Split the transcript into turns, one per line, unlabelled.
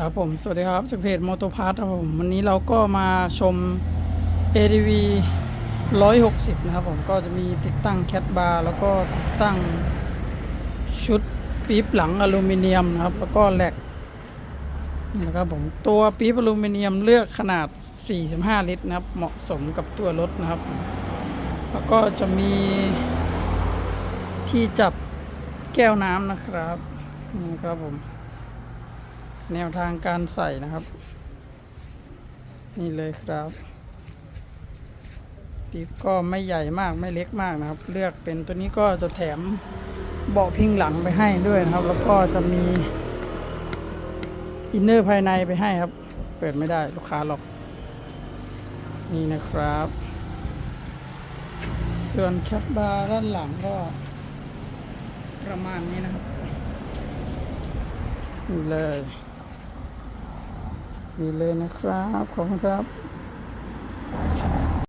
ครับผมสวัสดีครับจากเพจมอ t o พาร์ทครับผมวันนี้เราก็มาชม ADV 160 นะครับผมก็จะมีติดตั้งแคทบาร์แล้วก็ติดตั้งชุดปี๊บหลังอลูมิเนียมนะครับ แล้วก็แหลกนี่นะครับผมตัวปี๊บอลูมิเนียมเลือกขนาด 45 ลิตรนะครับ เหมาะสมกับตัวรถนะครับ แล้วก็จะมีที่จับแก้วน้ำนะครับนี่ครับผม แนวทางการใส่นะครับ นี่เลยครับปี๊บก็ไม่ใหญ่มากไม่เล็กมากนะครับ เลือกเป็นตัวนี้ก็จะแถมเบาะพิงหลังไปให้ด้วยนะครับ แล้วก็จะมีอินเนอร์ภายในไปให้ครับ เปิดไม่ได้ลูกค้าหรอก นี่นะครับ ส่วนแคปบาร์ด้านหลังก็ประมาณนี้นะครับนี่เลย นี่เลยนะครับ ขอบคุณครับ